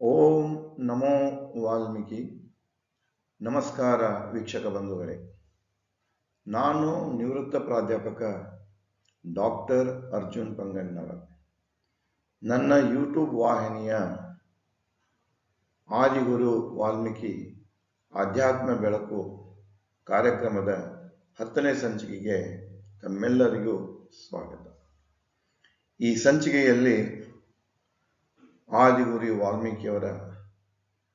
ಓಂ ನಮೋ ವಾಲ್ಮೀಕಿ. ನಮಸ್ಕಾರ ವೀಕ್ಷಕ ಬಂಧುಗಳೇ. ನಾನು ನಿವೃತ್ತ ಪ್ರಾಧ್ಯಾಪಕ ಡಾಕ್ಟರ್ ಅರ್ಜುನ್ ಪಂಗಣ್ಣವರ್. ನನ್ನ ಯೂಟ್ಯೂಬ್ ವಾಹಿನಿಯ ಆದಿಗುರು ವಾಲ್ಮೀಕಿ ಆಧ್ಯಾತ್ಮ ಬೆಳಕು ಕಾರ್ಯಕ್ರಮದ ಹತ್ತನೇ ಸಂಚಿಕೆಗೆ ತಮ್ಮೆಲ್ಲರಿಗೂ ಸ್ವಾಗತ. ಈ ಸಂಚಿಕೆಯಲ್ಲಿ ಆದಿಗುರಿ ವಾಲ್ಮೀಕಿಯವರ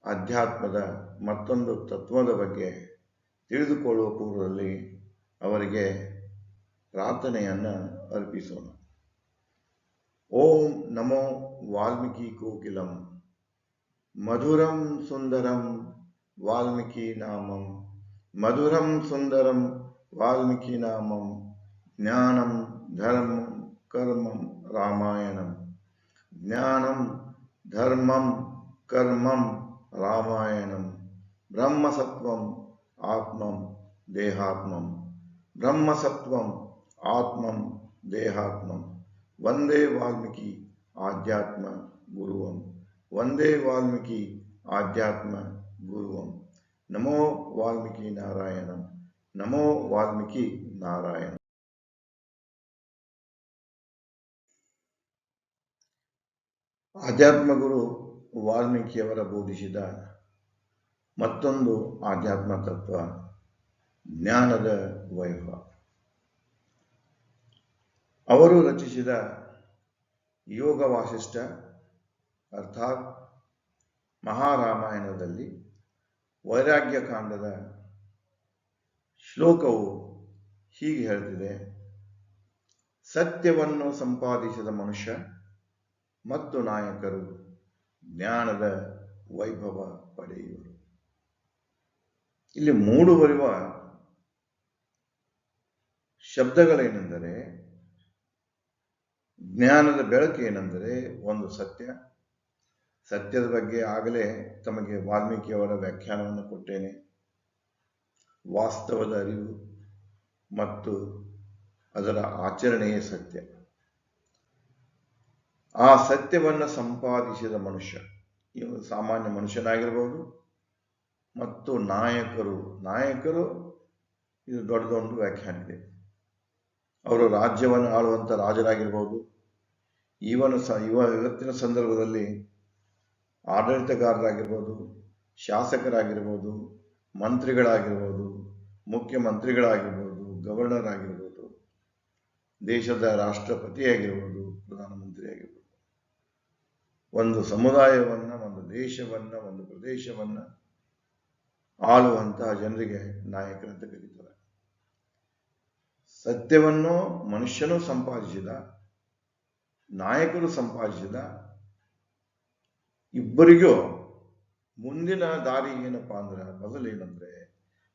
ಅಧ್ಯಾತ್ಮದ ಮತ್ತೊಂದು ತತ್ವದ ಬಗ್ಗೆ ತಿಳಿದುಕೊಳ್ಳುವ ಪೂರ್ವದಲ್ಲಿ ಅವರಿಗೆ ಪ್ರಾರ್ಥನೆಯನ್ನು ಅರ್ಪಿಸೋಣ. ಓಂ ನಮೋ ವಾಲ್ಮೀಕಿ ಕೋಕಿಲಂ, ಮಧುರಂ ಸುಂದರಂ ವಾಲ್ಮೀಕಿ ನಾಮಂ, ಮಧುರಂ ಸುಂದರಂ ವಾಲ್ಮೀಕಿ ನಾಮಂ, ಜ್ಞಾನಂ ಧರ್ಮಂ ಕರ್ಮಂ ರಾಮಾಯಣಂ, ಜ್ಞಾನಂ ಧರ್ಮಂ ಕರ್ಮಂ ರಾಮಾಯಣಂ ಬ್ರಹ್ಮಸತ್ವಂ ಆತ್ಮಂ ದೇಹಾತ್ಮಂ ಬ್ರಹ್ಮಸತ್ವಂ ಆತ್ಮಂ ದೇಹಾತ್ಮಂ ವಂದೇ ವಾಲ್ಮೀಕಿ ಆಧ್ಯಾತ್ಮ ಗುರುವಂ ವಂದೇ ವಾಲ್ಮೀಕಿ ಆಧ್ಯಾತ್ಮ ಗುರುವಂ ನಮೋ ವಾಲ್ಮೀಕಿ ನಾರಾಯಣಂ ನಮೋ ವಾಲ್ಮೀಕಿ ನಾರಾಯಣ ಆಧ್ಯಾತ್ಮ ಗುರು ವಾಲ್ಮೀಕಿಯವರ ಬೋಧಿಸಿದ ಮತ್ತೊಂದು ಆಧ್ಯಾತ್ಮ ತತ್ವ, ಜ್ಞಾನದ ವೈಭವ. ಅವರು ರಚಿಸಿದ ಯೋಗ ವಾಸಿಷ್ಠ ಅರ್ಥಾತ್ ಮಹಾರಾಮಾಯಣದಲ್ಲಿ ವೈರಾಗ್ಯ ಕಾಂಡದ ಶ್ಲೋಕವು ಹೀಗೆ ಹೇಳ್ತಿದೆ, ಸತ್ಯವನ್ನು ಸಂಪಾದಿಸಿದ ಮನುಷ್ಯ ಮತ್ತು ನಾಯಕರು ಜ್ಞಾನದ ವೈಭವ ಪಡೆಯುವರು. ಇಲ್ಲಿ ಮೂಡು ಬರುವ ಶಬ್ದಗಳೇನೆಂದರೆ, ಜ್ಞಾನದ ಬೆಳಕು ಏನೆಂದರೆ ಒಂದು ಸತ್ಯ. ಸತ್ಯದ ಬಗ್ಗೆ ಆಗಲೇ ತಮಗೆ ವಾಲ್ಮೀಕಿಯವರ ವ್ಯಾಖ್ಯಾನವನ್ನು ಕೊಟ್ಟೇನೆ. ವಾಸ್ತವದ ಅರಿವು ಮತ್ತು ಅದರ ಆಚರಣೆಯೇ ಸತ್ಯ. ಆ ಸತ್ಯವನ್ನು ಸಂಪಾದಿಸಿದ ಮನುಷ್ಯ. ಇವನು ಸಾಮಾನ್ಯ ಮನುಷ್ಯನಾಗಿರ್ಬೋದು. ಮತ್ತು ನಾಯಕರು ನಾಯಕರು ಇದು ದೊಡ್ಡದೊಂದು ವ್ಯಾಖ್ಯಾನ ಇದೆ ಅವರು ರಾಜ್ಯವನ್ನು ಆಳುವಂಥ ರಾಜರಾಗಿರ್ಬೋದು. ಇವನು ಸ, ಇವ ಇವತ್ತಿನ ಸಂದರ್ಭದಲ್ಲಿ ಆಡಳಿತಗಾರರಾಗಿರ್ಬೋದು, ಶಾಸಕರಾಗಿರ್ಬೋದು, ಮಂತ್ರಿಗಳಾಗಿರ್ಬೋದು, ಮುಖ್ಯಮಂತ್ರಿಗಳಾಗಿರ್ಬೋದು, ಗವರ್ನರ್ ಆಗಿರ್ಬೋದು, ದೇಶದ ರಾಷ್ಟ್ರಪತಿಯಾಗಿರ್ಬೋದು, ಪ್ರಧಾನಮಂತ್ರಿ. ಒಂದು ಸಮುದಾಯವನ್ನ, ಒಂದು ದೇಶವನ್ನ, ಒಂದು ಪ್ರದೇಶವನ್ನ ಆಳುವಂತಹ ಜನರಿಗೆ ನಾಯಕರಂತ ಕರೀತಾರೆ. ಸತ್ಯವನ್ನು ಮನುಷ್ಯನು ಸಂಪಾದಿಸಿದ, ನಾಯಕರು ಸಂಪಾದಿಸಿದ, ಇಬ್ಬರಿಗೂ ಮುಂದಿನ ದಾರಿ ಏನಪ್ಪಾ ಅಂದ್ರೆ, ಮೊದಲೇನಂದ್ರೆ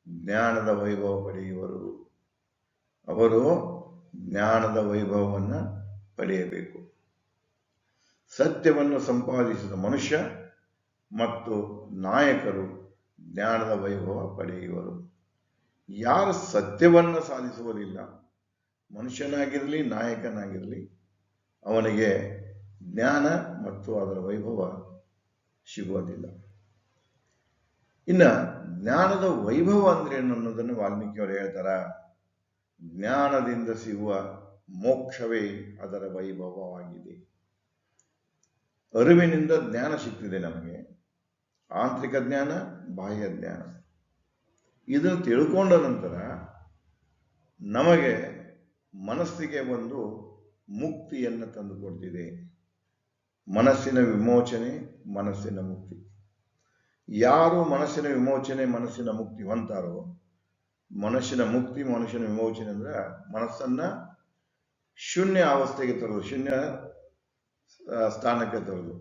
ಜ್ಞಾನದ ವೈಭವ ಪಡೆಯುವರು. ಅವರು ಜ್ಞಾನದ ವೈಭವವನ್ನ ಪಡೆಯಬೇಕು. ಸತ್ಯವನ್ನು ಸಂಪಾದಿಸಿದ ಮನುಷ್ಯ ಮತ್ತು ನಾಯಕರು ಜ್ಞಾನದ ವೈಭವ ಪಡೆಯುವರು. ಯಾರು ಸತ್ಯವನ್ನು ಸಾಧಿಸುವುದಿಲ್ಲ, ಮನುಷ್ಯನಾಗಿರಲಿ, ನಾಯಕನಾಗಿರಲಿ, ಅವನಿಗೆ ಜ್ಞಾನ ಮತ್ತು ಅದರ ವೈಭವ ಸಿಗುವುದಿಲ್ಲ. ಇನ್ನ ಜ್ಞಾನದ ವೈಭವ ಅಂದ್ರೆ ಏನು ಅನ್ನೋದನ್ನು ವಾಲ್ಮೀಕಿಯವರು ಹೇಳ್ತಾರ? ಜ್ಞಾನದಿಂದ ಸಿಗುವ ಮೋಕ್ಷವೇ ಅದರ ವೈಭವವಾಗಿದೆ. ಅರಿವಿನಿಂದ ಜ್ಞಾನ ಸಿಗ್ತಿದೆ ನಮಗೆ. ಆಂತರಿಕ ಜ್ಞಾನ, ಬಾಹ್ಯ ಜ್ಞಾನ. ಇದನ್ನು ತಿಳ್ಕೊಂಡ ನಂತರ ನಮಗೆ ಮನಸ್ಸಿಗೆ ಒಂದು ಮುಕ್ತಿಯನ್ನು ತಂದುಕೊಡ್ತಿದೆ ಮನಸ್ಸಿನ ವಿಮೋಚನೆ, ಮನಸ್ಸಿನ ಮುಕ್ತಿ. ಯಾರು ಮನಸ್ಸಿನ ವಿಮೋಚನೆ, ಮನಸ್ಸಿನ ಮುಕ್ತಿ ಹೊಂತಾರೋ ಮನಸ್ಸಿನ ಮುಕ್ತಿ ಮನುಷ್ಯನ ವಿಮೋಚನೆ ಅಂದ್ರೆ ಮನಸ್ಸನ್ನ ಶೂನ್ಯ ಅವಸ್ಥೆಗೆ ತರೋದು ಶೂನ್ಯ ಸ್ಥಾನಕ್ಕೆ ತರೋದು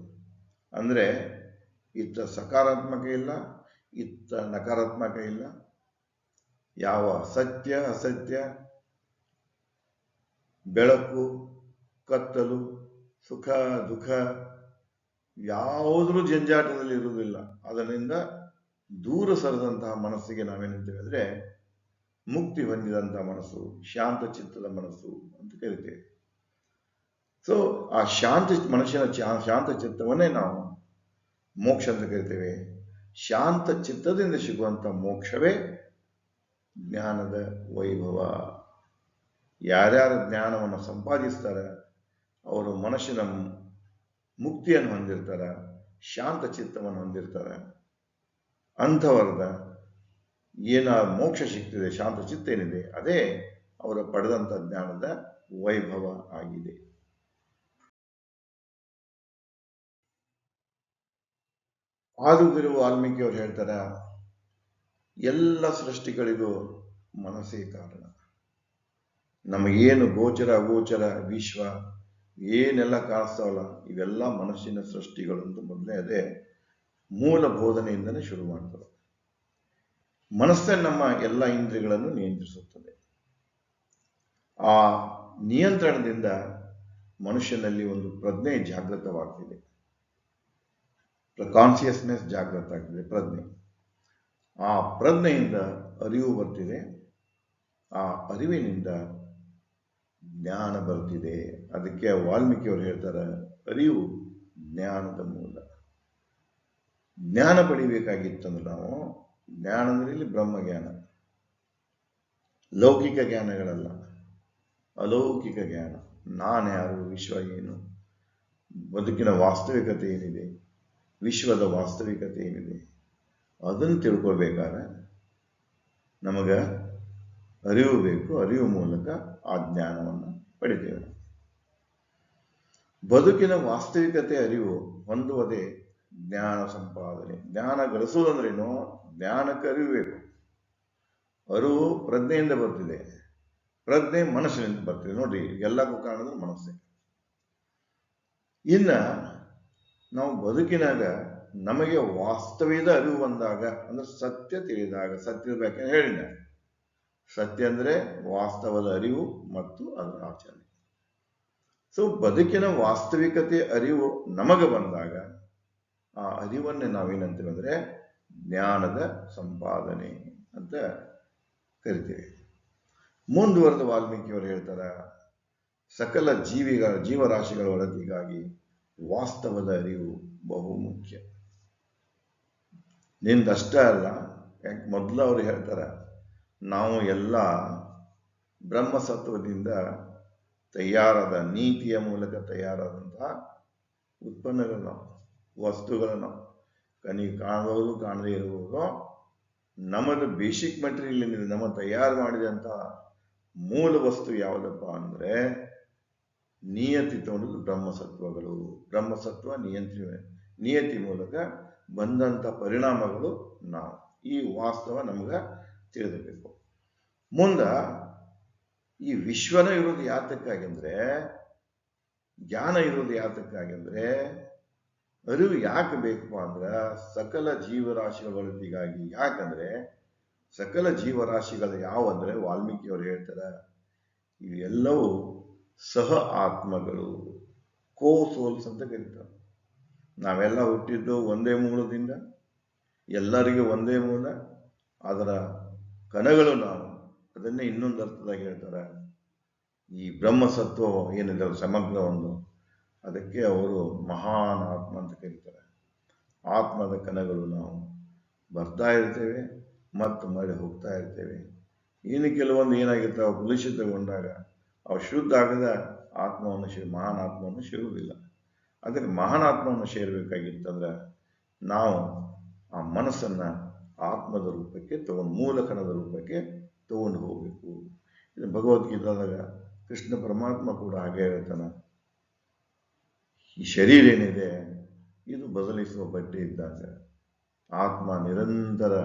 ಅಂದರೆ ಇತ್ತ ಸಕಾರಾತ್ಮಕ ಇಲ್ಲ, ಇತ್ತ ನಕಾರಾತ್ಮಕ ಇಲ್ಲ, ಯಾವ ಸತ್ಯ, ಅಸತ್ಯ, ಬೆಳಕು, ಕತ್ತಲು, ಸುಖ, ದುಃಖ ಯಾವುದ್ರೂ ಜಂಜಾಟದಲ್ಲಿ ಇರುವುದಿಲ್ಲ. ಅದರಿಂದ ದೂರ ಸರಿದಂತಹ ಮನಸ್ಸಿಗೆ ನಾವೇನಂತೇವೆ ಅಂದರೆ ಮುಕ್ತಿ ಹೊಂದಿದಂತಹ ಮನಸ್ಸು, ಶಾಂತ ಚಿತ್ತದ ಮನಸ್ಸು ಅಂತ ಕರಿತೇವೆ. ಸೊ ಆ ಶಾಂತ ಮನುಷ್ಯನ ಶಾಂತ ಚಿತ್ತವನ್ನೇ ನಾವು ಮೋಕ್ಷ ಅಂತ ಕರಿತೇವೆ. ಶಾಂತ ಚಿತ್ತದಿಂದ ಸಿಗುವಂತ ಮೋಕ್ಷವೇ ಜ್ಞಾನದ ವೈಭವ. ಯಾರ್ಯಾರು ಜ್ಞಾನವನ್ನು ಸಂಪಾದಿಸ್ತಾರೆ, ಅವರು ಮನಸ್ಸಿನ ಮುಕ್ತಿಯನ್ನು ಹೊಂದಿರ್ತಾರೆ, ಶಾಂತ ಚಿತ್ತವನ್ನು ಹೊಂದಿರ್ತಾರೆ. ಅಂಥವರದ ಏನ ಮೋಕ್ಷ ಸಿಗ್ತಿದೆ, ಶಾಂತ ಚಿತ್ತ ಏನಿದೆ, ಅದೇ ಅವರು ಪಡೆದಂಥ ಜ್ಞಾನದ ವೈಭವ ಆಗಿದೆ. ಆದುಗಿರುವ ವಾಲ್ಮೀಕಿಯವರು ಹೇಳ್ತಾರೆ, ಎಲ್ಲ ಸೃಷ್ಟಿಗಳಿಗೂ ಮನಸ್ಸೇ ಕಾರಣ. ನಮಗೇನು ಗೋಚರ, ಅಗೋಚರ, ವಿಶ್ವ, ಏನೆಲ್ಲ ಕಾಣಿಸ್ತಾವಲ್ಲ, ಇವೆಲ್ಲ ಮನಸ್ಸಿನ ಸೃಷ್ಟಿಗಳು ಅಂತ ಮೊದಲೇ ಅದೇ ಮೂಲ ಬೋಧನೆಯಿಂದನೇ ಶುರು ಮಾಡ್ತಾರೆ ಮನಸ್ಸೇ ನಮ್ಮ ಎಲ್ಲ ಇಂದ್ರಿಯಗಳನ್ನು ನಿಯಂತ್ರಿಸುತ್ತದೆ. ಆ ನಿಯಂತ್ರಣದಿಂದ ಮನುಷ್ಯನಲ್ಲಿ ಒಂದು ಪ್ರಜ್ಞೆ ಜಾಗೃತವಾಗ್ತಿದೆ. ಕಾನ್ಸಿಯಸ್ನೆಸ್ ಜಾಗೃತ ಆಗ್ತದೆ, ಪ್ರಜ್ಞೆ. ಆ ಪ್ರಜ್ಞೆಯಿಂದ ಅರಿವು ಬರ್ತಿದೆ, ಆ ಅರಿವಿನಿಂದ ಜ್ಞಾನ ಬರ್ತಿದೆ. ಅದಕ್ಕೆ ವಾಲ್ಮೀಕಿಯವರು ಹೇಳ್ತಾರೆ, ಅರಿವು ಜ್ಞಾನದ ಮೂಲ. ಜ್ಞಾನ ಪಡಿಬೇಕಾಗಿತ್ತಂದ್ರೆ ನಾವು ಜ್ಞಾನ ಅಂದ್ರೆ ಇಲ್ಲಿ ಬ್ರಹ್ಮಜ್ಞಾನ. ಲೌಕಿಕ ಜ್ಞಾನಗಳಲ್ಲ, ಅಲೌಕಿಕ ಜ್ಞಾನ. ನಾನು ಯಾರು, ವಿಶ್ವ ಏನು, ಬದುಕಿನ ವಾಸ್ತವಿಕತೆ ಏನಿದೆ ವಿಶ್ವದ ವಾಸ್ತವಿಕತೆ ಏನಿದೆ? ಅದನ್ನು ತಿಳ್ಕೊಬೇಕಾದ್ರೆ ನಮಗೆ ಅರಿವು ಬೇಕು. ಅರಿವು ಮೂಲಕ ಆ ಜ್ಞಾನವನ್ನು ಪಡಿತೇವೆ ಬದುಕಿನ ವಾಸ್ತವಿಕತೆ ಅರಿವು ಹೊಂದುವುದೇ ಜ್ಞಾನ ಸಂಪಾದನೆ. ಜ್ಞಾನ ಗಳಿಸುವುದಂದ್ರೇನು ಜ್ಞಾನಕ್ಕೆ ಅರಿವು ಅರಿವು ಪ್ರಜ್ಞೆಯಿಂದ ಬರ್ತಿದೆ. ಪ್ರಜ್ಞೆ ಮನಸ್ಸಿನಿಂದ ಬರ್ತಿದೆ. ನೋಡ್ರಿ ಎಲ್ಲಕ್ಕೂ ಕಾರಣದ ಮನಸ್ಸೇ. ಇನ್ನ ನಾವು ಬದುಕಿನಾಗ ನಮಗೆ ವಾಸ್ತವ್ಯದ ಅರಿವು ಬಂದಾಗ, ಅಂದ್ರೆ ಸತ್ಯ ತಿಳಿದಾಗ ಸತ್ಯದ ಬಗ್ಗೆ ಹೇಳಿದ ಸತ್ಯ ಅಂದ್ರೆ ವಾಸ್ತವದ ಅರಿವು ಮತ್ತು ಅದರ ಆಚರಣೆ. ಸೊ ಬದುಕಿನ ವಾಸ್ತವಿಕತೆ ಅರಿವು ನಮಗೆ ಬಂದಾಗ, ಆ ಅರಿವನ್ನೇ ನಾವೇನಂತೀವಿ ಅಂದ್ರೆ ಜ್ಞಾನದ ಸಂಪಾದನೆ ಅಂತ ಕರಿತೀವಿ. ಮುಂದುವರೆದ ವಾಲ್ಮೀಕಿಯವರು ಹೇಳ್ತಾರ, ಸಕಲ ಜೀವಿಗಳ, ಜೀವರಾಶಿಗಳ ಒಳತಿಗಾಗಿ ವಾಸ್ತವದ ಅರಿವು ಬಹು ಮುಖ್ಯ. ನಿಂದಷ್ಟೇ ಅಲ್ಲ, ಯಾಕೆ ಮೊದಲು ಅವ್ರು ಹೇಳ್ತಾರೆ, ನಾವು ಎಲ್ಲ ಬ್ರಹ್ಮಸತ್ವದಿಂದ ತಯಾರಾದ ನೀತಿಯ ಮೂಲಕ ತಯಾರಾದಂತಹ ಉತ್ಪನ್ನಗಳನ್ನು, ವಸ್ತುಗಳನ್ನು ಕನಿಗೆ ಕಾಣಬಹುದು ಕಾಣದೇ ಇರಬಹುದು ನಮ್ಮದು ಬೇಸಿಕ್ ಮೆಟೀರಿಯಲ್ ಏನಿದೆ ನಮ್ಮ ತಯಾರು ಮಾಡಿದಂತಹ ಮೂಲ ವಸ್ತು ಯಾವುದಪ್ಪ ಅಂದರೆ ನಿಯತಿ ತಗೊಂಡು ಬ್ರಹ್ಮಸತ್ವಗಳು. ಬ್ರಹ್ಮಸತ್ವ ನಿಯಂತ್ರ ನಿಯತಿ ಮೂಲಕ ಬಂದಂಥ ಪರಿಣಾಮಗಳು ನಾವು. ಈ ವಾಸ್ತವ ನಮ್ಗೆ ತಿಳಿದಬೇಕು ಮುಂದ ಈ ವಿಶ್ವನ ಇರೋದು ಯಾತಕ್ಕಾಗಿ ಅಂದ್ರೆ ಜ್ಞಾನ ಇರೋದು ಯಾತಕ್ಕಾಗಿ ಅಂದ್ರೆ ಅರಿವು ಯಾಕೆ ಬೇಕು ಅಂದ್ರೆ ಸಕಲ ಜೀವರಾಶಿಗಳ ಒಳಿತಿಗಾಗಿ. ಯಾಕಂದ್ರೆ ಸಕಲ ಜೀವರಾಶಿಗಳು ಯಾವ ಅಂದ್ರೆ ವಾಲ್ಮೀಕಿ ಅವರು ಹೇಳ್ತಾರೆ, ಇವೆಲ್ಲವೂ ಸಹ ಆತ್ಮಗಳು. ಕೋ ಸೋಲ್ಸ್ ಅಂತ ಕರೀತಾರೆ. ನಾವೆಲ್ಲ ಹುಟ್ಟಿದ್ದು ಒಂದೇ ಮೂಲದಿಂದ, ಎಲ್ಲರಿಗೂ ಒಂದೇ ಮೂಲ, ಅದರ ಕಣಗಳು ನಾವು. ಅದನ್ನೇ ಇನ್ನೊಂದು ಅರ್ಥದಾಗ ಹೇಳ್ತಾರೆ. ಈ ಬ್ರಹ್ಮಸತ್ವ ಏನಿದೆ ಸಮಗ್ರ ಒಂದು, ಅದಕ್ಕೆ ಅವರು ಮಹಾನ್ ಆತ್ಮ ಅಂತ ಕರೀತಾರೆ. ಆತ್ಮದ ಕಣಗಳು ನಾವು ಬರ್ತಾ ಇರ್ತೇವೆ ಮತ್ತು ಮಳೆ ಹೋಗ್ತಾ ಇರ್ತೇವೆ. ಇನ್ನು ಕೆಲವೊಂದು ಏನಾಗಿರ್ತಾವೆ, ಕಲುಷಿತಗೊಂಡಾಗ ಅವು ಶುದ್ಧ ಆಗದ ಆತ್ಮವನ್ನು ಸೇರಿ ಮಹಾನ್ ಆತ್ಮವನ್ನು ಸೇರುವುದಿಲ್ಲ ಅದಕ್ಕೆ ಮಹಾನ್ ಆತ್ಮವನ್ನು ಸೇರಬೇಕಾಗಿತ್ತಂದ್ರೆ ನಾವು ಆ ಮನಸ್ಸನ್ನ ಆತ್ಮದ ರೂಪಕ್ಕೆ ತಗೊಂಡು, ಮೂಲಕನದ ರೂಪಕ್ಕೆ ತಗೊಂಡು ಹೋಗಬೇಕು. ಇದು ಭಗವದ್ಗೀತಾದಾಗ ಕೃಷ್ಣ ಪರಮಾತ್ಮ ಕೂಡ ಹಾಗೆ ಹೇಳ್ತಾನೆ. ಈ ಶರೀರ ಏನಿದೆ, ಇದು ಬದಲಿಸುವ ಬಟ್ಟೆ ಇದ್ದಾಗ ಆತ್ಮ ನಿರಂತರ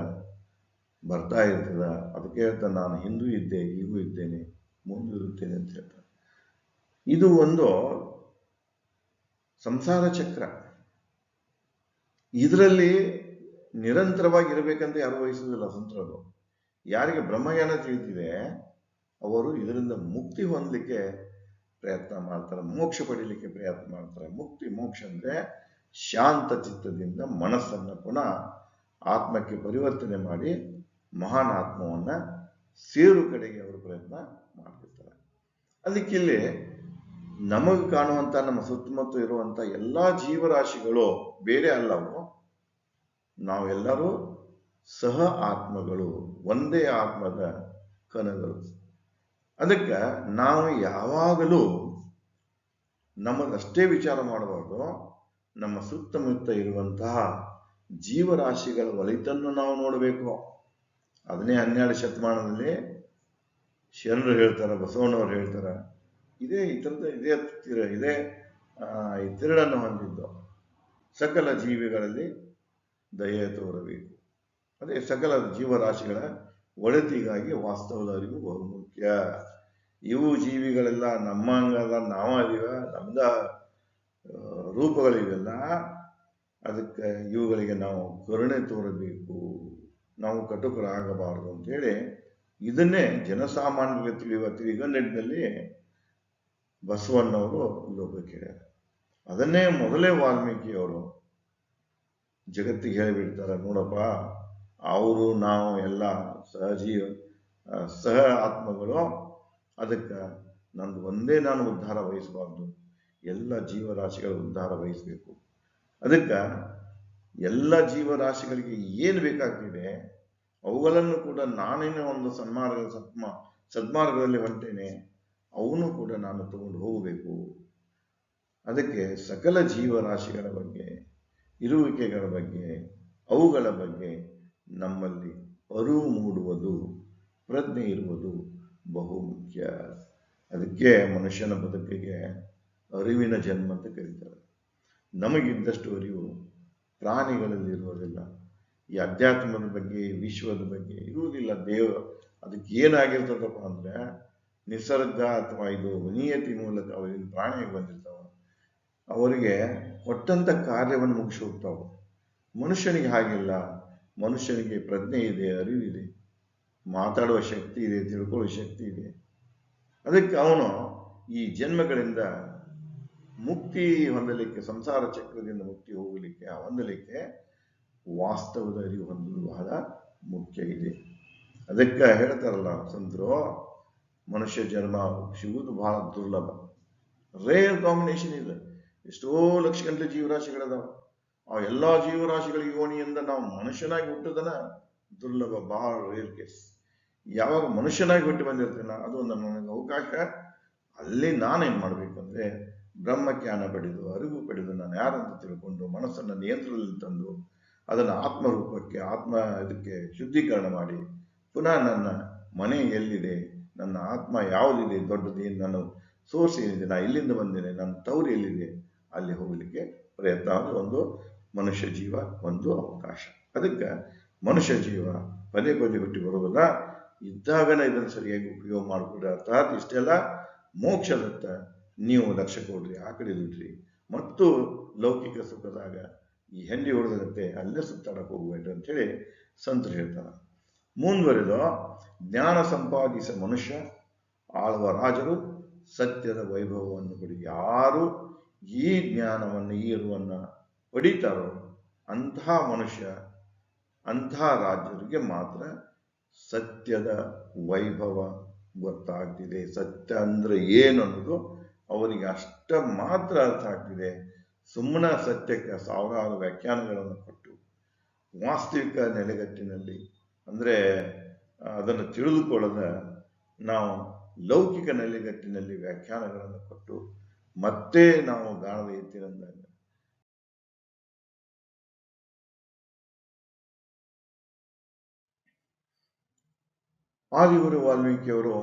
ಬರ್ತಾ ಇರ್ತದ. ಅದಕ್ಕೆ ಹೇಳ್ತಾನೆ, ನಾನು ಹಿಂದೂ ಇದ್ದೆ, ಈಗೂ ಇದ್ದೇನೆ. ಮುಂದೂ ಇರುತ್ತೇನೆ ಅಂತ ಹೇಳ್ತಾರೆ. ಇದು ಒಂದು ಸಂಸಾರ ಚಕ್ರ. ಇದರಲ್ಲಿ ನಿರಂತರವಾಗಿ ಇರಬೇಕಂತ ಯಾರು ವಹಿಸುವುದಿಲ್ಲ ಸಂತರದು ಯಾರಿಗೆ ಬ್ರಹ್ಮಜ್ಞಾನ ತಿಳಿದಿದೆ, ಅವರು ಇದರಿಂದ ಮುಕ್ತಿ ಹೊಂದಲಿಕ್ಕೆ ಪ್ರಯತ್ನ ಮಾಡ್ತಾರೆ, ಮೋಕ್ಷ ಪಡೀಲಿಕ್ಕೆ ಪ್ರಯತ್ನ ಮಾಡ್ತಾರೆ. ಮುಕ್ತಿ ಮೋಕ್ಷ ಅಂದ್ರೆ ಶಾಂತ ಚಿತ್ತದಿಂದ ಮನಸ್ಸನ್ನು ಪುನಃ ಆತ್ಮಕ್ಕೆ ಪರಿವರ್ತನೆ ಮಾಡಿ ಮಹಾನ್ ಆತ್ಮವನ್ನ ಸೇರು ಕಡೆಗೆ ಅವರು ಪ್ರಯತ್ನ ಮಾಡ್ತಿರ್ತಾರೆ ಅದಕ್ಕೆ ಇಲ್ಲಿ ನಮಗೆ ಕಾಣುವಂತ, ನಮ್ಮ ಸುತ್ತಮುತ್ತ ಇರುವಂತ ಎಲ್ಲಾ ಜೀವರಾಶಿಗಳು ಬೇರೆ ಅಲ್ಲವು, ನಾವೆಲ್ಲರೂ ಸಹ ಆತ್ಮಗಳು, ಒಂದೇ ಆತ್ಮದ ಕಣಗಳು. ಅದಕ್ಕೆ ನಾವು ಯಾವಾಗಲೂ ನಮಗಷ್ಟೇ ವಿಚಾರ ಮಾಡಬಾರ್ದು, ನಮ್ಮ ಸುತ್ತಮುತ್ತ ಇರುವಂತಹ ಜೀವರಾಶಿಗಳ ಒಳಿತನ್ನು ನಾವು ನೋಡಬೇಕು. ಅದನ್ನೇ ಹನ್ನೆರಡು ಶತಮಾನದಲ್ಲಿ ಶರಣರು ಹೇಳ್ತಾರೆ, ಬಸವಣ್ಣವ್ರು ಹೇಳ್ತಾರೆ, ಇದೇ ಈ ಥರದ ಇದೇ ತಿರ, ಇದೇ ಈ ತಿರುಳನ್ನು ಹೊಂದಿದ್ದು. ಸಕಲ ಜೀವಿಗಳಲ್ಲಿ ದಯೆ ತೋರಬೇಕು. ಅದೇ ಸಕಲ ಜೀವರಾಶಿಗಳ ಒಳಿತಿಗಾಗಿ ವಾಸ್ತವದ ಅರಿವು ಬಹುಮುಖ್ಯ ಇವು ಜೀವಿಗಳೆಲ್ಲ ನಮ್ಮ ಅಂಗದ ನಾವ ಅದೀವ ನಮ್ದ ರೂಪಗಳಿವೆಲ್ಲ. ಅದಕ್ಕೆ ಇವುಗಳಿಗೆ ನಾವು ಕರುಣೆ ತೋರಬೇಕು. ನಾವು ಕಟುಕರಾಗಬಾರದು ಅಂತೇಳಿ ಇದನ್ನೇ ಜನಸಾಮಾನ್ಯರಿಗೆ ತಿಳಿಯುವ ತಿರುಗನ್ನಿಟ್ಟಿನಲ್ಲಿ ಬಸವಣ್ಣವರು ಲೋಕಕ್ಕೆ ಹೇಳ್ಯಾರ ಅದನ್ನೇ ಮೊದಲೇ ವಾಲ್ಮೀಕಿಯವರು ಜಗತ್ತಿಗೆ ಹೇಳಿಬಿಡ್ತಾರೆ, ನೋಡಪ್ಪ, ಅವರು, ನಾವು ಎಲ್ಲ ಸಹಜೀವ ಸಹ ಆತ್ಮಗಳು, ಅದಕ್ಕೆ ನಂದು ಒಂದೇ ನಾನು ಉದ್ಧಾರ ವಹಿಸಬಾರ್ದು. ಎಲ್ಲ ಜೀವರಾಶಿಗಳ ಉದ್ಧಾರ ವಹಿಸಬೇಕು. ಅದಕ್ಕೆ ಎಲ್ಲ ಜೀವರಾಶಿಗಳಿಗೆ ಏನು ಬೇಕಾಗ್ತಿದೆ ಅವುಗಳನ್ನು ಕೂಡ ನಾನೇನೇ ಒಂದು ಸನ್ಮಾರ್ಗ, ಸತ್ಮ, ಸದ್ಮಾರ್ಗದಲ್ಲಿ ಹೊಂಟೇನೆ. ಅವನು ಕೂಡ ನಾನು ತಗೊಂಡು ಹೋಗಬೇಕು. ಅದಕ್ಕೆ ಸಕಲ ಜೀವರಾಶಿಗಳ ಬಗ್ಗೆ, ಇರುವಿಕೆಗಳ ಬಗ್ಗೆ, ಅವುಗಳ ಬಗ್ಗೆ ನಮ್ಮಲ್ಲಿ ಅರಿವು ಮೂಡುವುದು, ಪ್ರಜ್ಞೆ ಇರುವುದು ಬಹು ಮುಖ್ಯ. ಅದಕ್ಕೆ ಮನುಷ್ಯನ ಬದುಕಿಗೆ ಅರಿವಿನ ಜನ್ಮ ಅಂತ ಕರೀತಾರೆ. ನಮಗಿದ್ದಷ್ಟು ಅರಿವು ಪ್ರಾಣಿಗಳಲ್ಲಿ ಇರುವುದಿಲ್ಲ. ಈ ಅಧ್ಯಾತ್ಮದ ಬಗ್ಗೆ ವಿಶ್ವದ ಬಗ್ಗೆ ಇರುವುದಿಲ್ಲ. ದೇವ, ಅದಕ್ಕೆ ಏನಾಗಿರ್ತದಪ್ಪ ಅಂದ್ರೆ, ನಿಸರ್ಗ ಅಥವಾ ಇದು ನಿಯತಿ ಮೂಲಕ ಅವರಿಗೆ ಪ್ರಾಣಿಯಾಗಿ ಬಂದಿರ್ತಾವ. ಅವರಿಗೆ ಕೊಟ್ಟಂತ ಕಾರ್ಯವನ್ನು ಮುಗಿಸಿ ಹೋಗ್ತಾವ. ಮನುಷ್ಯನಿಗೆ ಹಾಗಿಲ್ಲ. ಮನುಷ್ಯನಿಗೆ ಪ್ರಜ್ಞೆ ಇದೆ ಅರಿವಿದೆ ಮಾತಾಡುವ ಶಕ್ತಿ ಇದೆ, ತಿಳ್ಕೊಳ್ಳುವ ಶಕ್ತಿ ಇದೆ. ಅದಕ್ಕೆ ಅವನು ಈ ಜನ್ಮಗಳಿಂದ ಮುಕ್ತಿ ಹೊಂದಲಿಕ್ಕೆ, ಸಂಸಾರ ಚಕ್ರದಿಂದ ಮುಕ್ತಿ ಹೋಗಲಿಕ್ಕೆ ಹೊಂದಲಿಕ್ಕೆ ವಾಸ್ತವದ ಅರಿವು ಹೊಂದಲು ಬಹಳ ಮುಖ್ಯ ಇದೆ. ಅದಕ್ಕೆ ಹೇಳ್ತಾರಲ್ಲ ಸಂತರು, ಮನುಷ್ಯ ಜನ್ಮ ಸಿಗುವುದು ಬಹಳ ದುರ್ಲಭ. ರೇರ್ ಕಾಂಬಿನೇಷನ್ ಇದೆ. ಎಷ್ಟೋ ಲಕ್ಷ ಗಂಟೆ ಜೀವರಾಶಿಗಳದಾವ ಆ ಎಲ್ಲ ಜೀವರಾಶಿಗಳ ಯೋನಿಯಿಂದ ನಾವು ಮನುಷ್ಯನಾಗಿ ಹುಟ್ಟುದನ ದುರ್ಲಭ, ಬಹಳ ರೇರ್ ಕೇಸ್ ಯಾವಾಗ ಮನುಷ್ಯನಾಗಿ ಹುಟ್ಟಿ ಬಂದಿರ್ತೀನ ಅದು ಒಂದು ನನಗೆ ಅವಕಾಶ. ಅಲ್ಲಿ ನಾನೇನ್ ಮಾಡ್ಬೇಕಂದ್ರೆ ಬ್ರಹ್ಮಜ್ಞಾನ ಪಡೆದು, ಅರಿವು ಪಡೆದು ನಾನು ಯಾರಂತ ತಿಳ್ಕೊಂಡು ಮನಸ್ಸನ್ನು ನಿಯಂತ್ರಣದಲ್ಲಿ ತಂದು ಅದನ್ನು ಆತ್ಮರೂಪಕ್ಕೆ, ಆತ್ಮ ಇದಕ್ಕೆ ಶುದ್ಧೀಕರಣ ಮಾಡಿ, ಪುನಃ ನನ್ನ ಮನೆ ಎಲ್ಲಿದೆ, ನನ್ನ ಆತ್ಮ ಯಾವುದಿದೆ, ದೊಡ್ಡದು ನಾನು ಸೋರ್ಸ್ ಏನಿದೆ ನಾನು ಇಲ್ಲಿಂದ ಬಂದಿದೆ, ನನ್ನ ತವರು ಎಲ್ಲಿದೆ, ಅಲ್ಲಿ ಹೋಗಲಿಕ್ಕೆ ಪ್ರಯತ್ನ. ಅದು ಒಂದು ಮನುಷ್ಯ ಜೀವ, ಒಂದು ಅವಕಾಶ. ಅದಕ್ಕೆ ಮನುಷ್ಯ ಜೀವ ಪದೇ ಪದೇ ಹುಟ್ಟಿ ಬರುವುದಿಲ್ಲ ಇದ್ದಾಗನೇ ಇದನ್ನು ಸರಿಯಾಗಿ ಉಪಯೋಗ ಮಾಡಿಕೊಡ್ರಿ ಅರ್ಥಾತ್ ಇಷ್ಟೆಲ್ಲ ಮೋಕ್ಷದತ್ತ ನೀವು ಲಕ್ಷ್ಯ ಕೊಡ್ರಿ, ಆ ಕಡೆ ಮತ್ತು ಲೌಕಿಕ ಸುಖದಾಗ ಈ ಹೆಂಡಿ ಹೊಡೆದಂತೆ ಅಲ್ಲೇ ಸುತ್ತಾಡಕ್ಕೆ ಹೋಗಬೇಡ್ರಿ ಅಂತೇಳಿ ಸಂತರು ಹೇಳ್ತಾರೆ. ಮುಂದುವರೆದು, ಜ್ಞಾನ ಸಂಪಾದಿಸ ಮನುಷ್ಯ, ಆಳುವ ರಾಜರು, ಸತ್ಯದ ವೈಭವವನ್ನು ಪಡಿ ಯಾರು ಈ ಜ್ಞಾನವನ್ನು, ಈ ಅರಿವನ್ನು ಪಡಿತಾರೋ ಅಂತಹ ಮನುಷ್ಯ ಅಂತಹ ರಾಜರಿಗೆ ಮಾತ್ರ ಸತ್ಯದ ವೈಭವ ಗೊತ್ತಾಗ್ತಿದೆ. ಸತ್ಯ ಅಂದ್ರೆ ಏನು ಅನ್ನೋದು ಅವರಿಗೆ ಅಷ್ಟ ಮಾತ್ರ ಅರ್ಥ ಆಗ್ತಿದೆ. ಸುಮ್ಮನೆ ಸತ್ಯಕ್ಕೆ ಸಾವಿರಾರು ವ್ಯಾಖ್ಯಾನಗಳನ್ನು ಕೊಟ್ಟು ವಾಸ್ತವಿಕ ನೆಲೆಗಟ್ಟಿನಲ್ಲಿ ಅಂದ್ರೆ ಅದನ್ನು ತಿಳಿದುಕೊಳ್ಳದ ನಾವು ಲೌಕಿಕ ನೆಲೆಗಟ್ಟಿನಲ್ಲಿ ವ್ಯಾಖ್ಯಾನಗಳನ್ನು ಕೊಟ್ಟು ಮತ್ತೆ ನಾವು ಗಾಣದ ಎತ್ತಿನಂದಾಗ ಆದಿಗುರು ವಾಲ್ಮೀಕಿಯವರು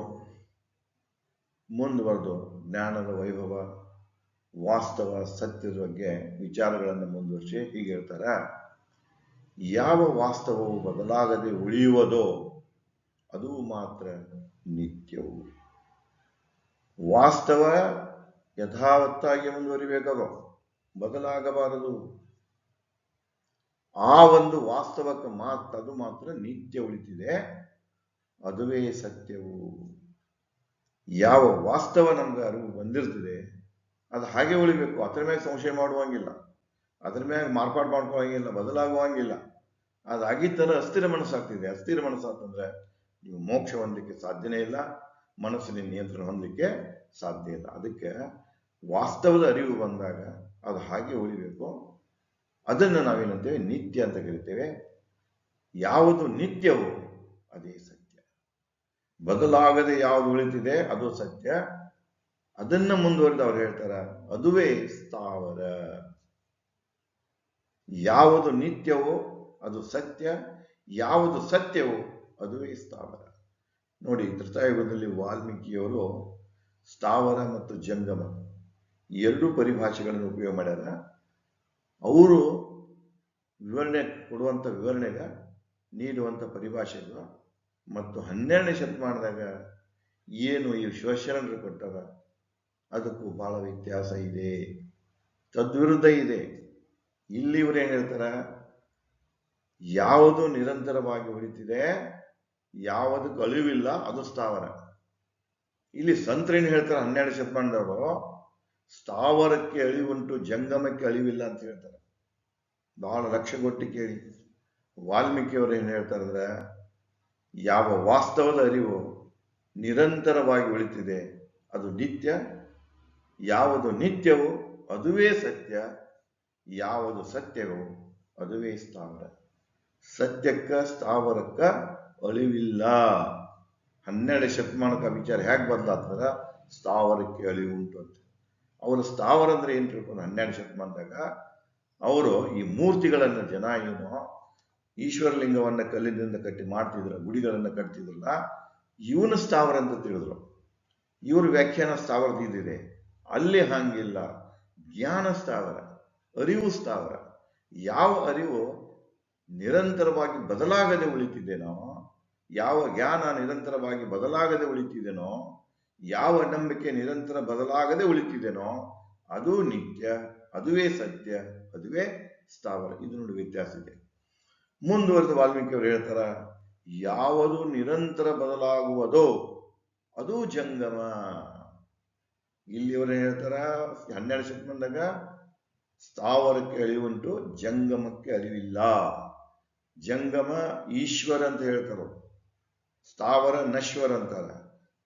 ಮುಂದುವರೆದು ಜ್ಞಾನದ ವೈಭವ ವಾಸ್ತವ, ಸತ್ಯದ ಬಗ್ಗೆ ವಿಚಾರಗಳನ್ನು ಮುಂದುವರಿಸಿ ಹೀಗೆ ಹೇಳ್ತಾರೆ, ಯಾವ ವಾಸ್ತವವು ಬದಲಾಗದೆ ಉಳಿಯುವುದೋ ಅದು ಮಾತ್ರ ನಿತ್ಯವು. ವಾಸ್ತವ ಯಥಾವತ್ತಾಗಿ ಮುಂದುವರಿಬೇಕದು ಬದಲಾಗಬಾರದು. ಆ ಒಂದು ವಾಸ್ತವಕ್ಕೆ ಮಾತ್ರ, ಅದು ಮಾತ್ರ ನಿತ್ಯ ಉಳಿತಿದೆ, ಅದುವೇ ಸತ್ಯವು. ಯಾವ ವಾಸ್ತವ ನಮ್ಗೆ ಅರಿವು ಬಂದಿರ್ತದೆ ಅದು ಹಾಗೆ ಉಳಿಬೇಕು. ಅದ್ರ ಮ್ಯಾಗ ಸಂಶಯ ಮಾಡುವಂಗಿಲ್ಲ. ಅದ್ರ ಮ್ಯಾಗ ಮಾರ್ಪಾಡು ಮಾಡ್ಕೊಳ್ಳೋಂಗಿಲ್ಲ ಬದಲಾಗುವಂಗಿಲ್ಲ. ಅದಾಗಿದ್ದರೆ ಅಸ್ಥಿರ ಮನಸ್ಸಾಗ್ತಿದೆ. ಅಸ್ಥಿರ ಮನಸ್ಸಾಗ್ತಂದ್ರೆ ನೀವು ಮೋಕ್ಷ ಹೊಂದಲಿಕ್ಕೆ ಸಾಧ್ಯನೇ ಇಲ್ಲ. ಮನಸ್ಸಿನ ನಿಯಂತ್ರಣ ಹೊಂದಲಿಕ್ಕೆ ಸಾಧ್ಯ ಇಲ್ಲ. ಅದಕ್ಕೆ ವಾಸ್ತವದ ಅರಿವು ಬಂದಾಗ ಅದು ಹಾಗೆ ಉಳಿಬೇಕು. ಅದನ್ನು ನಾವೇನಂತೇವೆ? ನಿತ್ಯ ಅಂತ ಕರಿತೇವೆ. ಯಾವುದು ನಿತ್ಯವೋ ಅದೇ ಸತ್ಯ. ಬದಲಾಗದೆ ಯಾವುದು ಉಳಿತಿದೆ ಅದು ಸತ್ಯ. ಅದನ್ನ ಮುಂದುವರೆದು ಅವ್ರು ಹೇಳ್ತಾರ, ಅದುವೇ ಸ್ಥಾವರ. ಯಾವುದು ನಿತ್ಯವೋ ಅದು ಸತ್ಯ, ಯಾವುದು ಸತ್ಯವೋ ಅದುವೇ ಸ್ಥಾವರ. ನೋಡಿ, ತ್ರೇತಾಯುಗದಲ್ಲಿ ವಾಲ್ಮೀಕಿಯವರು ಸ್ಥಾವರ ಮತ್ತು ಜಂಗಮ ಎರಡೂ ಪರಿಭಾಷೆಗಳನ್ನು ಉಪಯೋಗ ಮಾಡ್ಯಾರ. ಅವರು ವಿವರಣೆ ಕೊಡುವಂಥ ವಿವರಣೆಗ ನೀಡುವಂಥ ಪರಿಭಾಷೆಗಳು. ಮತ್ತು ಹನ್ನೆರಡನೇ ಶತಮಾನದಾಗ ಏನು ಈ ಶಿವಶರಣರು ಕೊಟ್ಟಾರ? ಅದಕ್ಕೂ ಬಹಳ ವ್ಯತ್ಯಾಸ ಇದೆ. ತದ್ವಿರುದ್ಧ ಇದೆ. ಇಲ್ಲಿ ಇವ್ರು ಹೇಳ್ತಾರೆ? ಯಾವುದು ನಿರಂತರವಾಗಿ ಉಳಿತಿದೆ, ಯಾವುದು ಅಳಿವಿಲ್ಲ ಅದು ಸ್ಥಾವರ. ಇಲ್ಲಿ ಸಂತರೇನು ಹೇಳ್ತಾರೆ? ಹನ್ನೆರಡು ಶತಮಾನದವರು? ಸ್ಥಾವರಕ್ಕೆ ಅಳಿವುಂಟು, ಜಂಗಮಕ್ಕೆ ಅಳಿವಿಲ್ಲ ಅಂತ ಹೇಳ್ತಾರೆ. ಬಹಳ ಲಕ್ಷ ಕೊಟ್ಟು ಕೇಳಿ. ವಾಲ್ಮೀಕಿಯವರು ಏನು ಹೇಳ್ತಾರೆ ಅಂದ್ರೆ, ಯಾವ ವಾಸ್ತವದ ಅರಿವು ನಿರಂತರವಾಗಿ ಉಳಿತಿದೆ, ಅದು ನಿತ್ಯ ಯಾವುದು ನಿತ್ಯವೋ ಅದುವೇ ಸತ್ಯ, ಯಾವುದು ಸತ್ಯವೋ ಅದುವೇ ಸ್ಥಾವರ. ಸತ್ಯಕ್ಕ ಸ್ಥಾವರಕ್ಕ ಅಳಿವಿಲ್ಲ. ಹನ್ನೆರಡು ಶತಮಾನಕ ವಿಚಾರ ಹೇಗೆ ಬದಲಾಗ್ತದ ಸ್ಥಾವರಕ್ಕೆ ಅಳಿವು ಅಂತ. ಅವರು ಸ್ಥಾವರ ಅಂದ್ರೆ ಏನು ತಿಳ್ಕೊಂಡು ಹನ್ನೆರಡು ಶತಮಾನದಾಗ ಅವರು ಈ ಮೂರ್ತಿಗಳನ್ನು ಜನ ಏನು ಈಶ್ವರಲಿಂಗವನ್ನ ಕಲ್ಲಿನಿಂದ ಕಟ್ಟಿ ಮಾಡ್ತಿದ್ರ, ಗುಡಿಗಳನ್ನು ಕಟ್ತಿದ್ರಲ್ಲ, ಇವನು ಸ್ಥಾವರ ಅಂತ ತಿಳಿದ್ರು. ಇವ್ರ ವ್ಯಾಖ್ಯಾನ ಸ್ಥಾವರದ ಇದಿದೆ. ಅಲ್ಲಿ ಹಾಗಿಲ್ಲ. ಜ್ಞಾನ ಸ್ಥಾವರ ಅರಿವು ಸ್ಥಾವರ ಯಾವ ಅರಿವು ನಿರಂತರವಾಗಿ ಬದಲಾಗದೆ ಉಳಿತಿದ್ದೇನೋ ಯಾವ ಜ್ಞಾನ ನಿರಂತರವಾಗಿ ಬದಲಾಗದೆ ಉಳಿತಿದ್ದೇನೋ ಯಾವ ನಂಬಿಕೆ ನಿರಂತರ ಬದಲಾಗದೆ ಉಳಿತಿದ್ದೇನೋ ಅದು ನಿತ್ಯ, ಅದುವೇ ಸತ್ಯ, ಅದುವೇ ಸ್ಥಾವರ. ಇದು ನೋಡಿ ವ್ಯತ್ಯಾಸ ಇದೆ. ಮುಂದುವರೆದ ವಾಲ್ಮೀಕಿ ಅವರು ಹೇಳ್ತಾರ, ಯಾವುದು ನಿರಂತರ ಬದಲಾಗುವುದೋ, ಅದು ಜಂಗಮ. ಇಲ್ಲಿ ಇವರು ಹೇಳ್ತಾರ, ಹನ್ನೆರಡು ಶತಮಾನದಾಗ ಸ್ಥಾವರಕ್ಕೆ ಅಳಿವುಂಟು ಜಂಗಮಕ್ಕೆ ಅಳಿವಿಲ್ಲ. ಜಂಗಮ ಈಶ್ವರ ಅಂತ ಹೇಳ್ತಾರ ಸ್ಥಾವರ ನಶ್ವರ ಅಂತಾರ.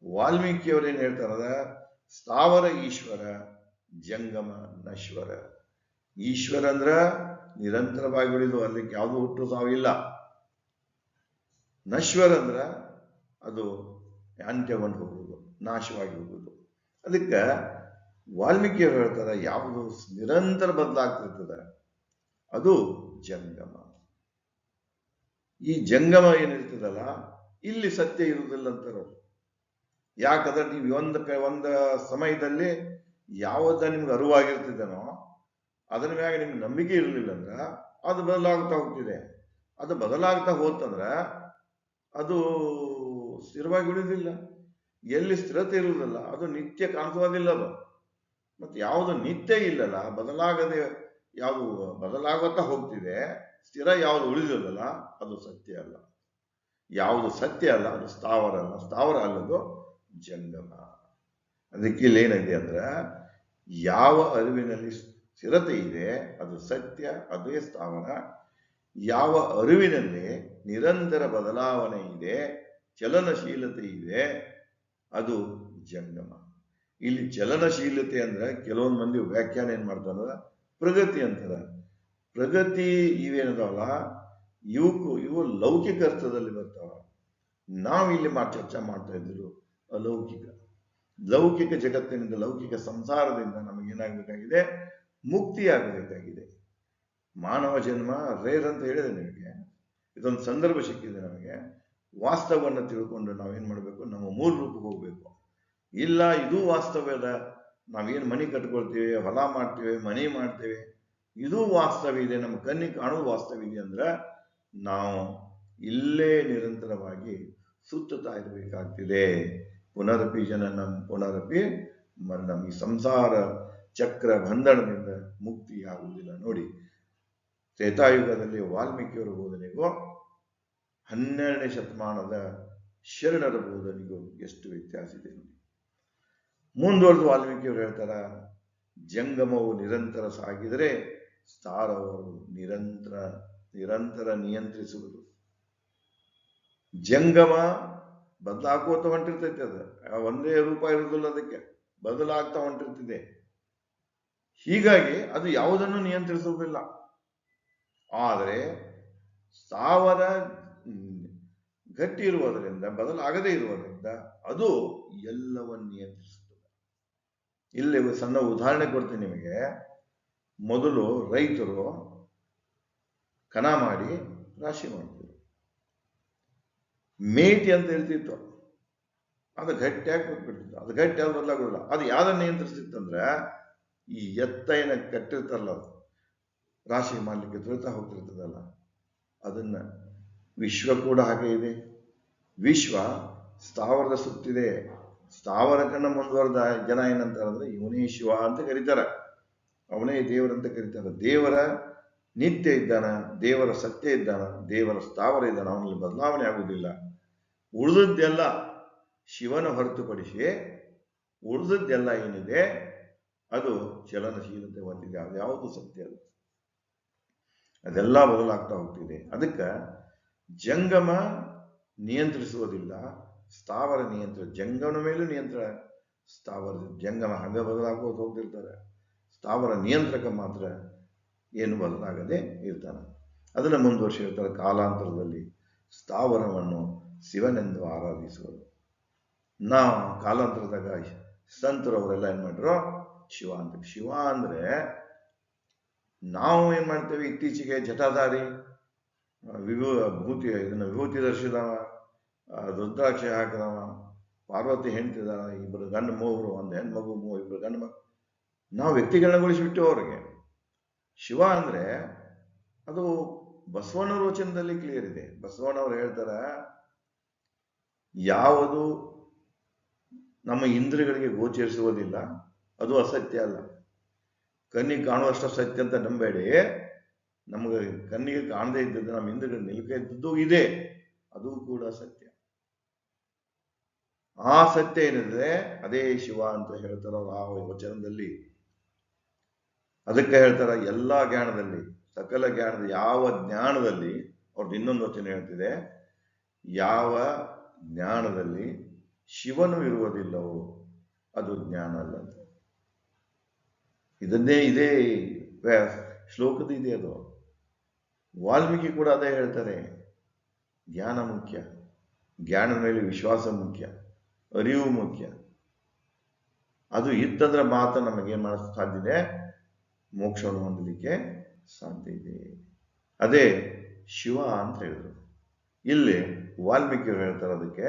ವಾಲ್ಮೀಕಿ ಅವ್ರು ಏನ್ ಹೇಳ್ತಾರದ ಸ್ಥಾವರ ಈಶ್ವರ, ಜಂಗಮ ನಶ್ವರ. ಈಶ್ವರ ಅಂದ್ರ ನಿರಂತರವಾಗಿ ಉಳಿದು ಅದಕ್ಕೆ ಯಾವುದು ಹುಟ್ಟು ಸಾವಿಲ್ಲ ನಶ್ವರ ಅಂದ್ರ ಅದು ಅಂತ್ಯಗೊಂಡು ಹೋಗುವುದು, ನಾಶವಾಗಿ ಹೋಗುವುದು. ಅದಕ್ಕೆ ವಾಲ್ಮೀಕಿಯವರು ಹೇಳ್ತಾರ, ಯಾವುದು ನಿರಂತರ ಬದಲಾಗ್ತಿರ್ತದ, ಅದು ಜಂಗಮ. ಈ ಜಂಗಮ ಏನಿರ್ತದಲ್ಲ, ಇಲ್ಲಿ ಸತ್ಯ ಇರುವುದಿಲ್ಲ ಅಂತಾರ. ಯಾಕಂದ್ರೆ ನೀವು ಒಂದು ಒಂದು ಸಮಯದಲ್ಲಿ ಯಾವ್ದ ನಿಮ್ಗೆ ಅರಿವಾಗಿರ್ತಿದ್ದೇನೋ ಅದರ ಮ್ಯಾಗ ನಿಮ್ಗೆ ನಂಬಿಕೆ ಇರಲಿಲ್ಲ ಅಂದ್ರೆ ಅದು ಬದಲಾಗ್ತಾ ಹೋಗ್ತಿದೆ. ಅದು ಬದಲಾಗ್ತಾ ಹೋತಂದ್ರ ಅದು ಸ್ಥಿರವಾಗಿ ಉಳಿದಿಲ್ಲ. ಎಲ್ಲಿ ಸ್ಥಿರತೆ ಇರುವುದಲ್ಲ, ಅದು ನಿತ್ಯ ಕಾಣಿಸೋದಿಲ್ಲ ಮತ್ತು ಮತ್ತೆ ಯಾವುದು ನಿತ್ಯ ಇಲ್ಲಲ್ಲ, ಬದಲಾಗದೆ ಯಾವುದು ಬದಲಾಗುತ್ತಾ ಹೋಗ್ತಿದೆ, ಸ್ಥಿರ ಯಾವುದು ಉಳಿದಿಲ್ಲಲ್ಲ ಅದು ಸತ್ಯ ಅಲ್ಲ. ಯಾವುದು ಸತ್ಯ ಅಲ್ಲ, ಅದು ಸ್ಥಾವರ ಅಲ್ಲ. ಸ್ಥಾವರ ಅಲ್ಲದು ಜಂಗಮ. ಅದಕ್ಕೆ ಇಲ್ಲಿ ಏನಿದೆ ಅಂದ್ರೆ, ಯಾವ ಅರಿವಿನಲ್ಲಿ ಸ್ಥಿರತೆ ಇದೆ, ಅದು ಸತ್ಯ, ಅದೇ ಸ್ಥಾವರ. ಯಾವ ಅರಿವಿನಲ್ಲಿ ನಿರಂತರ ಬದಲಾವಣೆ ಇದೆ, ಚಲನಶೀಲತೆ ಇದೆ ಅದು ಜಂಗಮ. ಇಲ್ಲಿ ಚಲನಶೀಲತೆ ಅಂದ್ರೆ ಕೆಲವೊಂದು ಮಂದಿ ವ್ಯಾಖ್ಯಾನ ಏನ್ ಮಾಡ್ತಾರ ಪ್ರಗತಿ ಅಂತಾರ. ಪ್ರಗತಿ ಇವೇನದಾವಲ್ಲ ಇವಕ್ಕೂ ಇವು ಲೌಕಿಕ ಅರ್ಥದಲ್ಲಿ ಬರ್ತಾವ. ಇಲ್ಲಿ ಮಾ ಚರ್ಚೆ ಮಾಡ್ತಾ ಇದ್ರು ಅಲೌಕಿಕ. ಲೌಕಿಕ ಜಗತ್ತಿನಿಂದ, ಲೌಕಿಕ ಸಂಸಾರದಿಂದ ನಮಗೇನಾಗಬೇಕಾಗಿದೆ ಮುಕ್ತಿಯಾಗಬೇಕಾಗಿದೆ ಮಾನವ ಜನ್ಮ, ರೇರ್ ಅಂತ ಹೇಳಿದೆ ನಿಮಗೆ. ಇದೊಂದು ಸಂದರ್ಭ ಸಿಕ್ಕಿದೆ ನಮಗೆ. ವಾಸ್ತವವನ್ನು ತಿಳ್ಕೊಂಡು ನಾವೇನು ಮಾಡಬೇಕು? ನಮ್ಮ ಮೂಲ ರೂಪಕ್ಕೆ ಹೋಗಬೇಕು. ಇಲ್ಲ, ಇದು ವಾಸ್ತವ್ಯದ ನಾವೇನು ಮನೆ ಕಟ್ಕೊಳ್ತೀವಿ, ಹೊಲ ಮಾಡ್ತೀವಿ, ಮನೆ ಮಾಡ್ತೀವಿ. ಇದು ವಾಸ್ತವ ಇದೆ, ನಮ್ಮ ಕಣ್ಣಿಗೆ ಕಾಣುವ ವಾಸ್ತವ ಇದೆ ಅಂದ್ರೆ ನಾವು ಇಲ್ಲೇ ನಿರಂತರವಾಗಿ ಸುತ್ತುತ್ತಾ ಇರಬೇಕಾಗ್ತಿದೆ. ಪುನರಪಿ ನಮ್ಮ ಪುನರಪಿ ಮರಣಂ. ಈ ಸಂಸಾರ ಚಕ್ರ ಬಂಧನದಿಂದ ಮುಕ್ತಿಯಾಗುವುದಿಲ್ಲ. ನೋಡಿ, ತ್ರೇತಾಯುಗದಲ್ಲಿ ವಾಲ್ಮೀಕಿಯವರ ಬೋಧನೆಗೂ ಹನ್ನೆರಡನೇ ಶತಮಾನದ ಶರಣರ ಬೋಧನೆಗೂ ಎಷ್ಟು ವ್ಯತ್ಯಾಸ ಇದೆ ಮುಂದುವರೆದು ವಾಲ್ಮೀಕಿಯವರು ಹೇಳ್ತಾರ, ಜಂಗಮವು ನಿರಂತರ ಸಾಗಿದರೆ ಸ್ಥಾರವರು ನಿರಂತರ ನಿರಂತರ ನಿಯಂತ್ರಿಸುವುದು. ಜಂಗಮ ಬದಲಾಗುವಂತ ಹೊಂಟಿರ್ತೈತೆ ಅದು. ಒಂದೇ ರೂಪ ಇರುವುದಿಲ್ಲ ಅದಕ್ಕೆ. ಬದಲಾಗ್ತಾ ಹೊಂಟಿರ್ತಿದೆ. ಹೀಗಾಗಿ ಅದು ಯಾವುದನ್ನು ನಿಯಂತ್ರಿಸುವುದಿಲ್ಲ. ಆದರೆ ಸ್ಥಾವರ ಗಟ್ಟಿ ಇರುವುದರಿಂದ ಬದಲಾಗದೇ ಇರುವುದರಿಂದ ಅದು ಎಲ್ಲವನ್ನು ನಿಯಂತ್ರಿಸುತ್ತದೆ. ಇಲ್ಲಿ ಸಣ್ಣ ಉದಾಹರಣೆ ಕೊಡ್ತೀನಿ ನಿಮಗೆ. ಮೊದಲು ರೈತರು ಕಣ ಮಾಡಿ ರಾಶಿ ಮಾಡ್ತಿದ್ರು. ಮೇಟಿ ಅಂತ ಹೇಳ್ತಿತ್ತು. ಅದು ಗಟ್ಟಿಯಾಗಿ ಕೂತ್ಬಿಡ್ತಿತ್ತು ಅದು ಗಟ್ಟಿ ಬದಲಾಗೋದಿಲ್ಲ. ಅದು ಯಾವ್ದನ್ನ ನಿಯಂತ್ರಿಸ್ತಿತ್ತಂದ್ರೆ ಈ ಎತ್ತ ಏನ ಕಟ್ಟಿರ್ತಾರಲ್ಲ ರಾಶಿ ಮಾಡಲಿಕ್ಕೆ ತುಳಿತಾ ಹೋಗ್ತಿರ್ತದಲ್ಲ, ಅದನ್ನ ವಿಶ್ವ ಕೂಡ ಹಾಗೆ ಇದೆ. ವಿಶ್ವ ಸ್ಥಾವರದ ಸುತ್ತಿದೆ. ಸ್ಥಾವರಕ್ಕನ್ನ ಮುಂದುವರೆದ ಜನ ಏನಂತಾರೆ ಅಂದ್ರೆ ಇವನೇ ಶಿವ ಅಂತ ಕರೀತಾರೆ. ಅವನೇ ದೇವರಂತ ಕರೀತಾರೆ. ದೇವರ ನಿತ್ಯ ಇದ್ದಾನ, ದೇವರ ಸತ್ಯ ಇದ್ದಾನ, ದೇವರ ಸ್ಥಾವರ ಇದ್ದಾನ, ಅವನಲ್ಲಿ ಬದಲಾವಣೆ ಆಗುವುದಿಲ್ಲ. ಉಳಿದದ್ದೆಲ್ಲ ಶಿವನ ಹೊರತುಪಡಿಸಿ ಉಳಿದದ್ದೆಲ್ಲ ಏನಿದೆ? ಅದು ಚಲನಶೀಲತೆ ಹೊಂದಿದೆ. ಅದು ಯಾವುದು ಸತ್ಯ ಅಲ್ಲ. ಅದೆಲ್ಲ ಬದಲಾಗ್ತಾ ಹೋಗ್ತಿದೆ. ಅದಕ್ಕೆ ಜಂಗಮ ನಿಯಂತ್ರಿಸುವುದಿಲ್ಲ. ಸ್ಥಾವರ ನಿಯಂತ್ರಣ ಜಂಗಮನ ಮೇಲೂ ನಿಯಂತ್ರಣ ಸ್ಥಾವರ, ಜಂಗಮ ಹಂಗ ಬದಲಾಗೋದು ಹೋಗ್ತಿರ್ತಾರೆ. ಸ್ಥಾವರ ನಿಯಂತ್ರಕ ಮಾತ್ರ ಏನು ಬದಲಾಗದೆ ಇರ್ತಾನೆ. ಅದನ್ನು ಮುಂದುವರಿಸಿರ್ತಾರೆ ಕಾಲಾಂತರದಲ್ಲಿ ಸ್ಥಾವರವನ್ನು ಶಿವನೆಂದು ಆರಾಧಿಸುವುದು ನಾವು ಕಾಲಾಂತರದಾಗ ಸಂತರು ಅವರೆಲ್ಲ ಏನ್ ಮಾಡ್ರು? ಶಿವ ಅಂತ. ಶಿವ ಅಂದ್ರೆ ನಾವು ಏನ್ ಮಾಡ್ತೇವೆ? ಇತ್ತೀಚೆಗೆ ಜಟಾಧಾರಿ ವಿಭೂ ಭೂತಿ ಇದನ್ನ ವಿಭೂತಿ ಧರಿಸಿದವ ರುದ್ರಾಕ್ಷಿ ಹಾಕಿದವ, ಪಾರ್ವತಿ ಹೆಂಡ್ತಿದಾಳ ಇಬ್ಬರು ಗಂಡು ಮೂವರು, ಒಂದು ಹೆಣ್ಮಗು, ಮೂ ಇಬ್ಬರು ಗಂಡು ಮಗು. ನಾವು ವ್ಯಕ್ತಿಗಳನ್ನಗೊಳಿಸಿಬಿಟ್ಟು ಅವ್ರಿಗೆ. ಶಿವ ಅಂದ್ರೆ ಅದು ಬಸವಣ್ಣವ್ರ ವಚನದಲ್ಲಿ ಕ್ಲಿಯರ್ ಇದೆ. ಬಸವಣ್ಣವ್ರು ಹೇಳ್ತಾರ, ಯಾವುದು ನಮ್ಮ ಇಂದ್ರಿಯಗಳಿಗೆ ಗೋಚರಿಸುವುದಿಲ್ಲ, ಅದು ಅಸತ್ಯ ಅಲ್ಲ. ಕಣ್ಣಿಗೆ ಕಾಣುವಷ್ಟು ಸತ್ಯ ಅಂತ ನಂಬೇಡಿ. ನಮಗೆ ಕಣ್ಣಿಗೆ ಕಾಣದೇ ಇದ್ದದ್ದು ನಮ್ಮ ಹಿಂದುಗಡೆ ನಿಲ್ಕೆ ಇದ್ದದ್ದು ಇದೆ. ಅದು ಕೂಡ ಸತ್ಯ. ಆ ಸತ್ಯ ಏನಿದೆ? ಅದೇ ಶಿವ ಅಂತ ಹೇಳ್ತಾರ ಆ ವಚನದಲ್ಲಿ ಅದಕ್ಕೆ ಹೇಳ್ತಾರ ಎಲ್ಲಾ ಜ್ಞಾನದಲ್ಲಿ, ಸಕಲ ಜ್ಞಾನದ ಯಾವ ಜ್ಞಾನದಲ್ಲಿ ಅವ್ರದ್ದು ಇನ್ನೊಂದು ವಚನ ಹೇಳ್ತಿದೆ, ಯಾವ ಜ್ಞಾನದಲ್ಲಿ ಶಿವನು ಇರುವುದಿಲ್ಲವೋ ಅದು ಜ್ಞಾನ ಅಲ್ಲ ಇದನ್ನೇ ಇದೇ ಶ್ಲೋಕದ ಇದೆ ಅದು. ವಾಲ್ಮೀಕಿ ಕೂಡ ಅದೇ ಹೇಳ್ತಾರೆ. ಜ್ಞಾನ ಮುಖ್ಯ ಜ್ಞಾನ ಮೇಲೆ ವಿಶ್ವಾಸ ಮುಖ್ಯ, ಅರಿವು ಮುಖ್ಯ. ಅದು ಇತ್ತಂದ್ರೆ ಮಾತ್ರ ನಮಗೇನು ಮಾಡಕ್ ಸಾಧ್ಯ ಇದೆ? ಮೋಕ್ಷವನ್ನು ಹೊಂದಲಿಕ್ಕೆ ಸಾಧ್ಯ ಇದೆ. ಅದೇ ಶಿವ ಅಂತ ಹೇಳಿದ್ರು. ಇಲ್ಲಿ ವಾಲ್ಮೀಕಿ ಹೇಳ್ತಾರೆ ಅದಕ್ಕೆ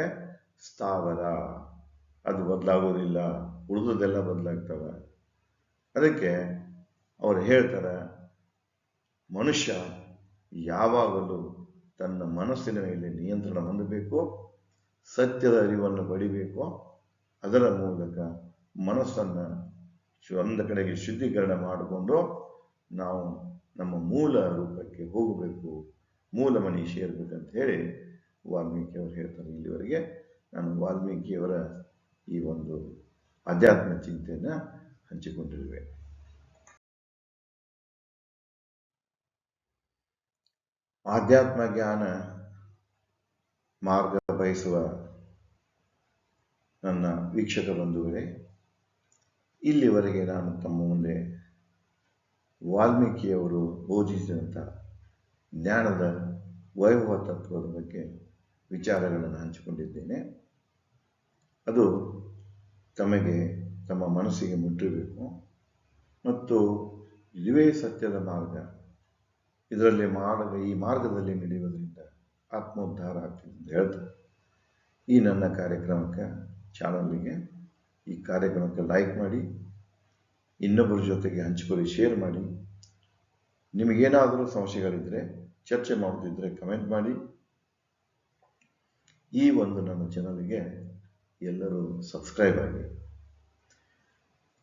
ಸ್ಥಾವರ. ಅದು ಬದಲಾಗೋದಿಲ್ಲ ಉಳಿದದೆಲ್ಲ ಬದಲಾಗ್ತವೆ. ಅದಕ್ಕೆ ಅವ್ರು ಹೇಳ್ತಾರೆ, ಮನುಷ್ಯ ಯಾವಾಗಲೂ ತನ್ನ ಮನಸ್ಸಿನ ಮೇಲೆ ನಿಯಂತ್ರಣ ಹೊಂದಬೇಕು, ಸತ್ಯದ ಅರಿವನ್ನು ಪಡಿಬೇಕು. ಅದರ ಮೂಲಕ ಮನಸ್ಸನ್ನು ಒಂದು ಕಡೆಗೆ ಶುದ್ಧೀಕರಣ ಮಾಡಿಕೊಂಡು ನಾವು ನಮ್ಮ ಮೂಲ ರೂಪಕ್ಕೆ ಹೋಗಬೇಕು. ಮೂಲ ಮನಿ ಸೇರ್ಬೇಕಂತ ಹೇಳಿ ವಾಲ್ಮೀಕಿ ಅವರು ಹೇಳ್ತಾರೆ ಇಲ್ಲಿವರೆಗೆ. ನಾನು ವಾಲ್ಮೀಕಿಯವರ ಈ ಒಂದು ಆಧ್ಯಾತ್ಮ ಚಿಂತೆಯನ್ನು ಹಂಚಿಕೊಂಡಿರುವೆ. ಆಧ್ಯಾತ್ಮ ಜ್ಞಾನ ಮಾರ್ಗ ಬಯಸುವ ನನ್ನ ವೀಕ್ಷಕ ಬಂಧುಗಳೇ, ಇಲ್ಲಿವರೆಗೆ ನಾನು ತಮ್ಮ ಮುಂದೆ ವಾಲ್ಮೀಕಿಯವರು ಬೋಧಿಸಿದಂಥ ಜ್ಞಾನದ ವೈಭವ ತತ್ವದ ಬಗ್ಗೆ ವಿಚಾರಗಳನ್ನು ಹಂಚಿಕೊಂಡಿದ್ದೇನೆ. ಅದು ತಮಗೆ ತಮ್ಮ ಮನಸ್ಸಿಗೆ ಮುಟ್ಟಬೇಕು ಮತ್ತು ಇದುವೇ ಸತ್ಯದ ಮಾರ್ಗ. ಇದರಲ್ಲಿ ಮಾರ್ಗ, ಈ ಮಾರ್ಗದಲ್ಲಿ ನಡೆಯುವುದರಿಂದ ಆತ್ಮೋದ್ಧಾರ ಆಗ್ತದೆ ಅಂತ ಹೇಳ್ತಾರೆ. ಈ ನನ್ನ ಕಾರ್ಯಕ್ರಮಕ್ಕೆ, ಚಾನಲ್ಗೆ ಈ ಕಾರ್ಯಕ್ರಮಕ್ಕೆ ಲೈಕ್ ಮಾಡಿ, ಇನ್ನೊಬ್ಬರ ಜೊತೆಗೆ ಹಂಚಿಕೊಳ್ಳಿ ಶೇರ್ ಮಾಡಿ. ನಿಮಗೇನಾದರೂ ಸಮಸ್ಯೆಗಳಿದ್ದರೆ ಚರ್ಚೆ ಮಾಡುತ್ತಿದ್ದರೆ ಕಮೆಂಟ್ ಮಾಡಿ. ಈ ಒಂದು ನನ್ನ ಚಾನಲ್ಗೆ ಎಲ್ಲರೂ ಸಬ್ಸ್ಕ್ರೈಬ್ ಆಗಿ.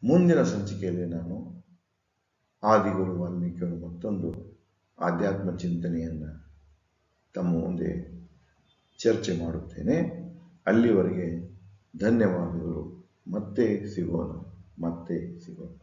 ಮುಂದಿನ ಸಂಚಿಕೆಯಲ್ಲಿ ನಾನು ಆದಿಗುರು ವಾಲ್ಮೀಕಿಯವರು ಮತ್ತೊಂದು ಆಧ್ಯಾತ್ಮ ಚಿಂತನೆಯನ್ನು ತಮ್ಮ ಮುಂದೆ ಚರ್ಚೆ ಮಾಡುತ್ತೇನೆ. ಅಲ್ಲಿವರೆಗೆ ಧನ್ಯವಾದಗಳು. ಮತ್ತೆ ಸಿಗೋಣ. ಮತ್ತೆ ಸಿಗೋಣ.